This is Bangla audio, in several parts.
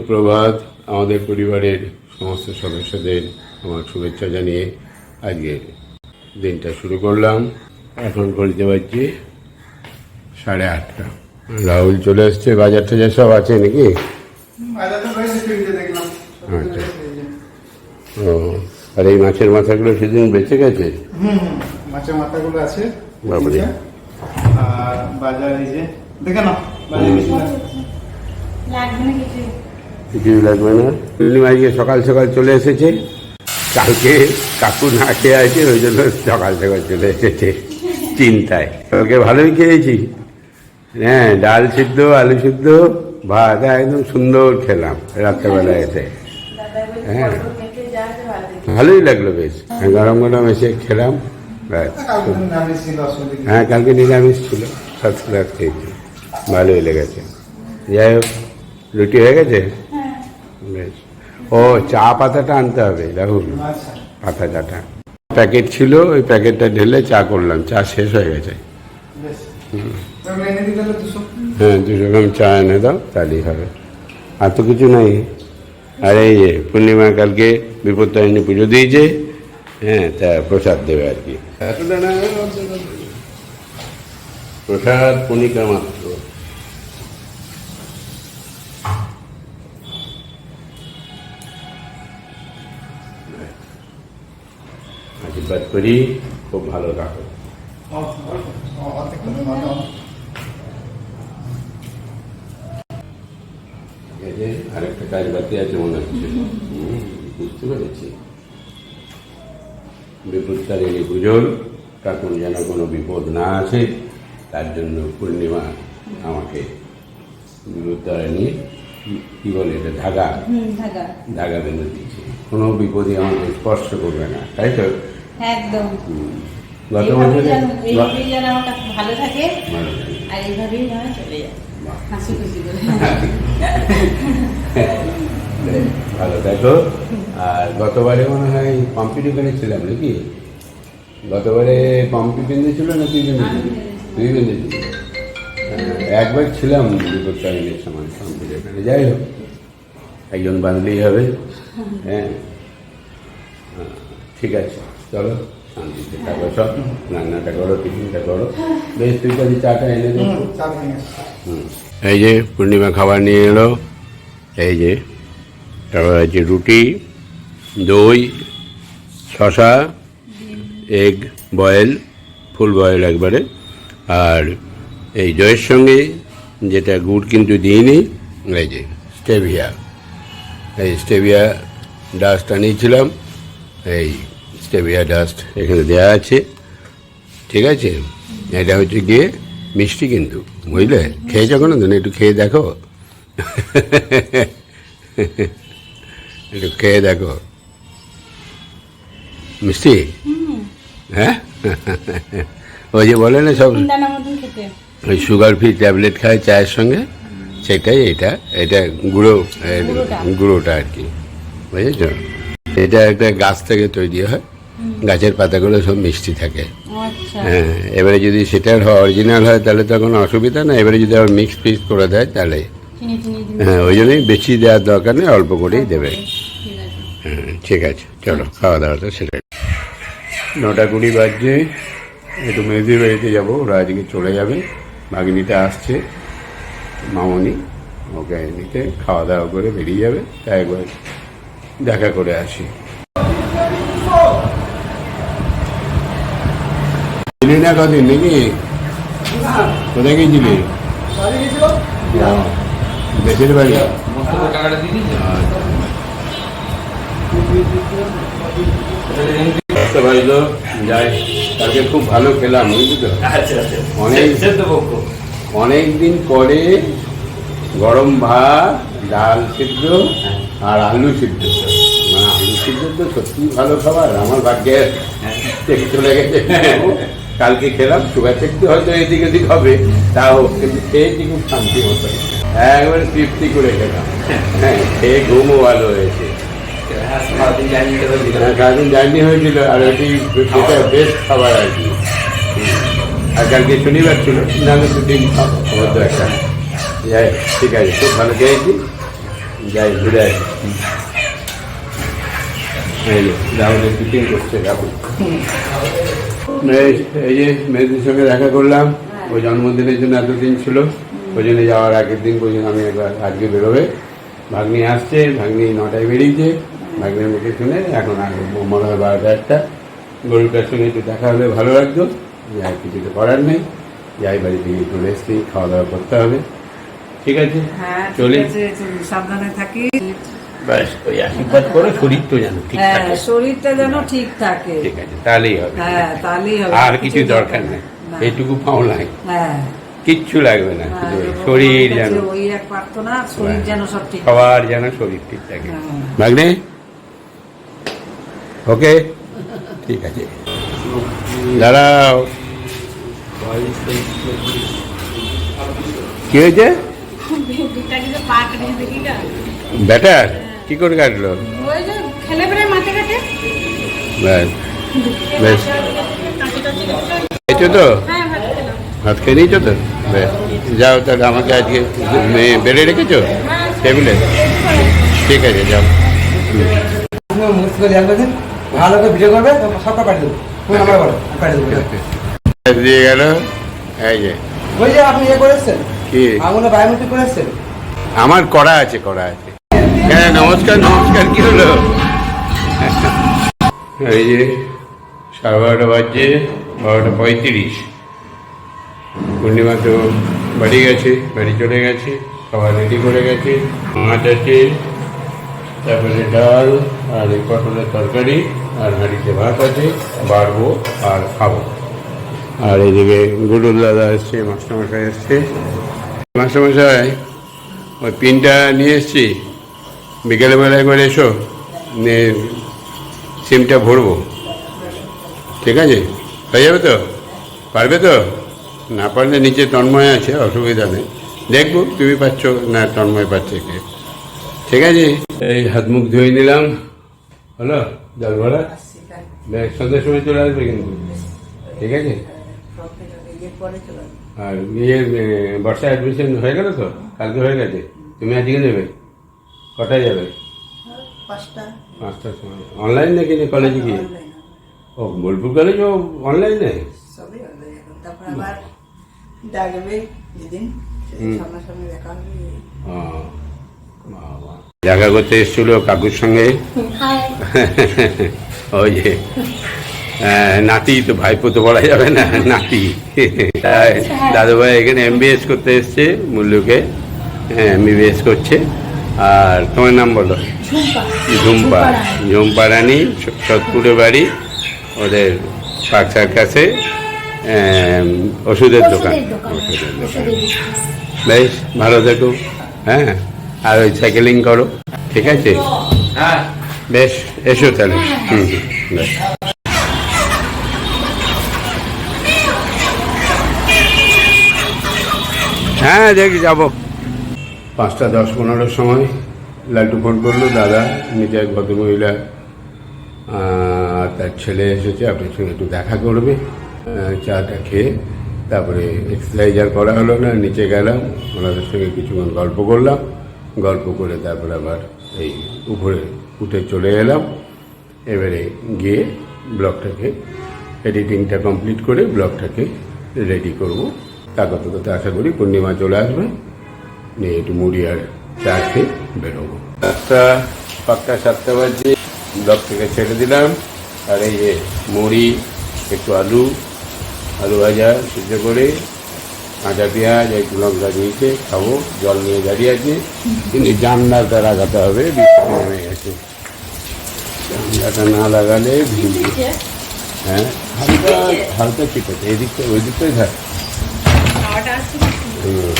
সুপ্রভাত। আমাদের পরিবারের সমস্ত সদস্যদের আমার শুভেচ্ছা জানিয়ে আজকে দিনটা শুরু করলাম। এখন ঘড়িতে বাজছে সাড়ে আটটা। রাহুল চলে এসছে বাজার টাজার সব আছে নাকি? আচ্ছা। ও আর এই মাছের মাথাগুলো সেদিন বেঁচে গেছে? মাছের মাথাগুলো আছে। বাবারে। আর বাজার এই যে দেখে নাও বাজারে না। লাগবে না কিছু। কিছুই লাগবে না। পূর্ণিমা আজকে সকাল সকাল চলে এসেছে। কালকে কাকু না খেয়ে আছে, ওই জন্য সকাল সকাল চলে এসেছে চিন্তায়। কালকে ভালোই খেয়েছি। হ্যাঁ ডাল সিদ্ধ, আলু সিদ্ধ, ভাত, একদম সুন্দর খেলাম রাত্রেবেলা এসে। হ্যাঁ। ভালোই লাগল বেশ। গরম গরম এসে খেলাম কিছু হ্যাঁ কালকে নিরামিষ ছিল সাত খেয়েছি ভালোই লেগেছে। যাই হোক, রুটি হয়ে গেছে? বেশ। ও, চা পাতাটা আনতে হবে, রাহুল। পাতা চাটা প্যাকেট ছিল, ওই প্যাকেটটা ঢেলে চা করলাম। চা শেষ হয়ে গেছে। হ্যাঁ দুশো গ্রাম চা এনে দাও, তাহলেই হবে। আর তো কিছু নাই। আর এই যে, পূর্ণিমা কালকে বিপত্তারিণী পুজো দিয়েছে। হ্যাঁ তা প্রসাদ দেবে আর কি। প্রসাদ কণিকা মাত্র আশীর্বাদ করি। খুব ভালো রাখো আরেকটা কাজ বাকি আছে মনে হচ্ছে। বুঝতে পেরেছি। বিপত্তারিণী পুজোর তখন যেন কোনো বিপদ না আসে তার জন্য পূর্ণিমা আমাকে বিপত্তারিণী কি- কি বলে এটা ধাগা? ধাগা। বেঁধে দিচ্ছে কোনো বিপদই আমাকে স্পর্শ করবে না। তাই তো? একদম। এইভাবেই যেন আমার ভালো থাকে আর এইভাবেই যেন চলে যায়। হাসি খুশি করে। ভালো দেখো। আর গতবারে মনে হয় পম্পি দোকানে ছিলাম নাকি? গতবারে পম্পি কিনেছিল না তুই কিনেছিলি তুই কিনেছিলি হ্যাঁ, একবার ছিলাম বিপত্তারিণীর সময় পম্পি দোকানে যাই হোক একজন বাঁধলেই হবে। হ্যাঁ। হ্যাঁ, ঠিক আছে। চলো শান্তিতে থাকো সব রান্নাটা করো টিফিনটা করো। বেশ তুই কাজে চাটা এনে দেবো। এই যে পূর্ণিমা খাবার নিয়ে এলো এই যে তারপর আছে রুটি দই শশা এগ বয়েল ফুল বয়েল একবারে। আর এই দইয়ের সঙ্গে যেটা গুড় কিন্তু দিইনি এই যে স্টেভিয়া। এই স্টেভিয়া ডাস্ট আনিয়েছিলাম এই স্টেভিয়া ডাস্ট এখানে দেওয়া আছে। ঠিক আছে? এটা হচ্ছে গিয়ে মিষ্টি কিন্তু বুঝলে? খেয়েছো কোনো দিন একটু খেয়ে দেখো। একটু খেয়ে দেখো। মিষ্টি? হ্যাঁ? ওই যে বলে না সব ওই সুগার ফ্রি ট্যাবলেট খায় চায়ের সঙ্গে। সেটাই এটা এটা গুঁড়ো। গুঁড়োটা আর কি। বুঝেছ? এটা একটা গাছ থেকে তৈরি হয়। গাছের পাতাগুলো সব মিষ্টি থাকে। আচ্ছা। হ্যাঁ এবারে যদি সেটার অরিজিনাল হয় তাহলে তো কোনো অসুবিধা না এবারে যদি আবার মিক্স ফিক্স করে দেয় তাহলে। হ্যাঁ ওই জন্যই বেশি দেওয়ার দরকার নেই অল্প করেই দেবে। হ্যাঁ ঠিক আছে চলো খাওয়া দাওয়া তো সেটা নটা কুড়ি বাজছে একটু মেয়েদের বাড়িতে যাব ওরা আজকে চলে যাবে। ভাগিনীটা আসছে মামনি ওকে নিতে খাওয়া দাওয়া করে বেরিয়ে যাবে তাই একবার দেখা করে আসি। ছিলি না কদিন নাকি কোথায় গিয়েছিলি ও, দেশের বাড়ি ভাই তো যাই তাকে খুব ভালো খেলাম বুঝলি তো অনেক অনেক দিন পরে গরম ভাত ডাল সিদ্ধ আর আলু সিদ্ধ। মানে আলু সিদ্ধ তো সত্যি ভালো খাবার আমার ভাগ্যে। চলে গেছে কালকে খেলাম সুগার চেক হয়তো এদিক ওদিক হবে তাও কিন্তু খেয়েছি খুব শান্তি মতো। একবারে তৃপ্তি করে খেলাম। হ্যাঁ খেয়ে ঘুমও ভালো হয়েছে। হ্যাঁ সারাদিন জানি এটা হয়েছিল হ্যাঁ, জার্নি হয়েছিল আর ওইটি যেটা বেস্ট খাবার আর কি। আর কালকে শনিবার ছিল নাহলে দুদিন মধ্যে একটা। যাই ঠিক আছে খুব ভালো খেয়েছি। যাই ঘুরে আসি। এই রাহুলের শুটিং করছে রাহুল। এই যে মেয়েদের সঙ্গে দেখা করলাম ওই জন্মদিনের জন্য এতদিন ছিল ওই জন্য যাওয়ার আগের দিন পর্যন্ত আমি একবার আজকে বেরোবে। ভাগ্নি আসছে ভাগ্নি নটায় বেরিয়েছে। ভাগ্নির মুখে শুনে এখন আর মনে হয় বারোটা একটা। গরুটার সঙ্গে একটু দেখা হলে ভালো লাগতো যাই কিছু তো করার নেই। যাই বাড়ি থেকে চলে এসছি খাওয়া দাওয়া করতে হবে। ঠিক আছে? হ্যাঁ আছে চলি, সাবধানে থাকি ব্যাস ওই আশীর্বাদ করো শরীর যেন ঠিক হ্যাঁ থাকে। শরীরটা যেন ঠিক থাকে। ঠিক আছে তাহলেই হবে। হ্যাঁ তাহলেই হবে আর কিছু দরকার নেই। এইটুকু পাও নাই। হ্যাঁ। কিচ্ছু লাগবে না শরীর যেন ওই এক প্রার্থনা শরীর যেন সব ঠিক সবার যেন শরীর ঠিক থাকে। ভাগ্নে? ওকে? ঠিক আছে। দাঁড়াও। কি হয়েছে? ব্যাটার কি করে কাটলো? বেশ খেয়েছো তো? হ্যাঁ ভাত খেয়ে নিয়েছো তো? বেশ যাও তাহলে আমাকে আজকে বেড়ে রেখেছো? টেবিলে? ঠিক আছে যাও। ভালো করে ভিডিও করবে সবটা পাঠিয়ে দেবো ফোন বলো পাঠিয়ে দিয়ে গেল। এই যে। ওই যে আপনি ইয়ে করে কি? আঙুলে বায়োমেট্রিক করে আমার করা আছে করা আছে। হ্যাঁ নমস্কার নমস্কার, কি হলো? এই যে সাড়ে বারোটা বাজছে, বারোটা পঁয়ত্রিশ। পূর্ণিমা তো বাড়ি গেছে, বাড়ি চলে গেছে, খাবার রেডি করে গেছে, মাছ আছে, তারপরে ডাল আর এই পটলের তরকারি আর হাঁড়িতে ভাত আছে, বাড়বো আর খাব। আর এইদিকে গুডুল দাদা এসছে, মাস্টারমশাই এসছে। মাস্টারমশাই, ওই পিনটা নিয়ে এসছি? বিকেলে বেলায় করে এসো নিয়ে সিমটা ভরবো। ঠিক আছে? হয়ে যাবে তো? পারবে তো? না পারলে নিচে তন্ময় আছে অসুবিধা নেই। দেখব তুমি পাচ্ছ না তন্ময় পাচ্ছে কে। ঠিক আছে? এই হাত মুখ ধুয়ে নিলাম। হলো? জল ভরা? বেশ সন্ধ্যার সময় চলে আসবে কিন্তু। ঠিক আছে? আর ইয়ে বর্ষা অ্যাডমিশন হয়ে গেল তো? কালকে হয়ে গেছে? তুমি আজকে নেবে? কটায় যাবে? পাঁচটার সময়। অনলাইন নাকি না কলেজে গিয়ে? ও বোলপুর কলেজও অনলাইনে দেখা। করতে এসেছিল কাকুর সঙ্গে? ওই যে নাতি তো ভাইপো তো বলা যাবে না নাতি। তাই দাদুভাই এখানে এমবিএস করতে এসছে মুল্লুকে এমবিবিএস করছে। আর তোমার নাম বলো? ঝুম্পা। ঝুম্পা। রানী। সৎপুরে বাড়ি ওদের পাকসার কাছে ওষুধের দোকান। ওষুধের দোকান। বেশ ভালো থেকো। হ্যাঁ আর ওই সাইকেলিং করো ঠিক আছে? হ্যাঁ। বেশ এসো তাহলে। হুম হুম, বেশ। হ্যাঁ দেখি যাব। পাঁচটা দশ পনেরোর সময় লালটু ফোন করল, দাদা নিচে এক ভদ্রমহিলা তার ছেলে এসেছে আপনার সঙ্গে একটু দেখা করবে। চাটা খেয়ে তারপরে এক্সারসাইজ আর করা হলো না, নিচে গেলাম, ওনাদের সঙ্গে কিছুক্ষণ গল্প করলাম, গল্প করে তারপরে আবার এই উপরে উঠে চলে এলাম। এবারে গিয়ে ব্লগটাকে এডিটিংটা কমপ্লিট করে ব্লগটাকে রেডি করব। তো আশা করি পূর্ণিমা চলে আসবে। নিয়ে একটু মুড়ি আর চা খেয়ে বেরোবো। সাতটা পাক্কা সাতটা বাজে ব্লক থেকে ছেড়ে দিলাম। আর এই যে মুড়ি একটু আলু আলু ভাজা সিদ্ধ করে কাঁচা পেঁয়াজ একটু লঙ্কা দিয়েছে খাব। জল নিয়ে দাঁড়িয়ে আছে। কিন্তু জানলাটা লাগাতে হবে বৃষ্টি নেমে গেছে। জানলাটা না লাগালে ভিজবে। হ্যাঁ হালকা হালকা ঠিক আছে এদিকটা ওই দিকটাই থাক হুম।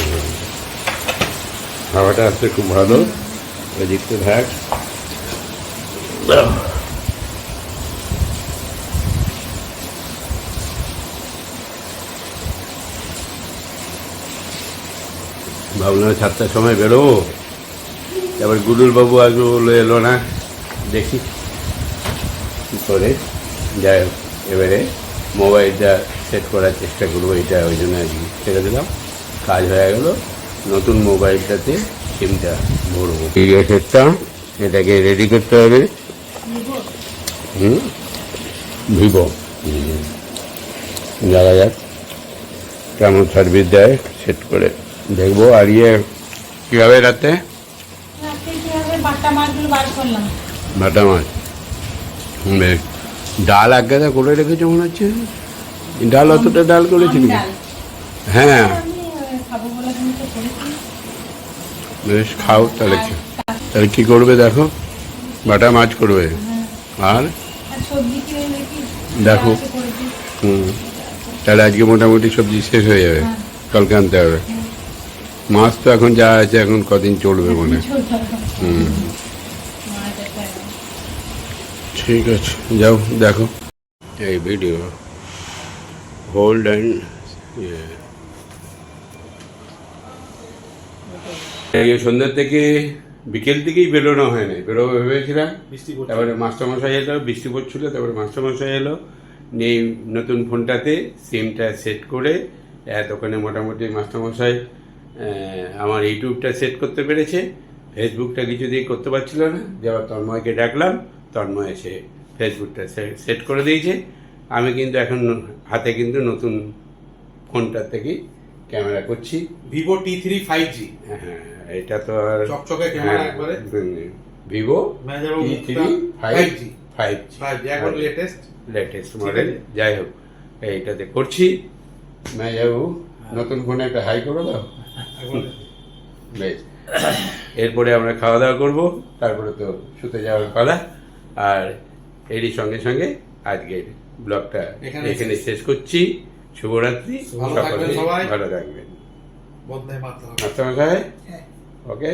হাওয়াটা আসছে খুব ভালো। দিকটা থাক ভাবলাম সাতটার সময় বেরোবো। তারপর গুডুল বাবু আগে বলল এলো না। দেখি কী করে। যাই হোক, এবারে মোবাইলটা সেট করার চেষ্টা করব। এটা ওই জন্য ছেড়ে দিলাম। কাজ হয়ে গেল। নতুন মোবাইলটাতে সিমটা ভরবো। গ্যাসেরটা এটাকে রেডি করতে হবে। হুম? ভিভো হুম। দেখা যাক কেমন সার্ভিস দেয় সেট করে দেখব। আর ইয়ে কীভাবে রাতে? বাটা মাছগুলো বার করলাম? বাটা মাছ। বেশ। ডাল আজ্ঞাদা করে রেখেছে মনে হচ্ছে? ডাল অতটা ডাল করেছিল আম হ্যাঁ আমি আহ, খাব বলে তুমি তো করেছি বেশ, খাও তাহলে তাহলে কি করবে দেখো? বাটা মাছ করবে। আর? দেখো। হুম। তাহলে আজকে মোটামুটি সবজি শেষ হয়ে যাবে। কালকে আনতে হবে। মাছ তো এখন যা আছে এখন কদিন চলবে মনে হুম। ঠিক আছে, যাও, দেখো। এই ভিডিও হোল্ড অ্যান্ড এই সন্ধ্যার থেকে বিকেল থেকেই বেরোনো হয়নি বেরোবো ভেবেছিলাম। তারপরে মাস্টারমশাই এলো বৃষ্টি পড়ছিল তারপরে মাস্টারমশাই এলো। নিয়ে নতুন ফোনটাতে সিমটা সেট করে এতক্ষণে মোটামুটি মাস্টারমশাই আমার ইউটিউবটা সেট করতে পেরেছে। ফেসবুকটা কিছুতেই করতে পারছিল না। যাবার তন্ময়কে ডাকলাম তন্ময় এসে ফেসবুকটা সেট করে দিয়েছে। আমি কিন্তু এখন হাতে কিন্তু নতুন ফোনটা থেকেই ক্যামেরা করছি। Vivo T three five G হ্যাঁ এটা তো আর চকচকে ক্যামেরা একবারে। Vivo T three five G five G এখন লেটেস্ট লেটেস্ট মডেল যাই হোক এইটাতে করছি। মেজাবু নতুন ফোনে একটা হাই করে দাও। এখন বেশ। এরপরে আমরা খাওয়া দাওয়া করব তারপরে তো শুতে যাওয়ার পালা। আর এরই সঙ্গে সঙ্গে আজকের ব্লগটা এখানে শেষ করছি। শুভরাত্রি ভালো থাকবেন সবাই। ভালো থাকবেন। বন্ধে হ্যাঁ। ওকে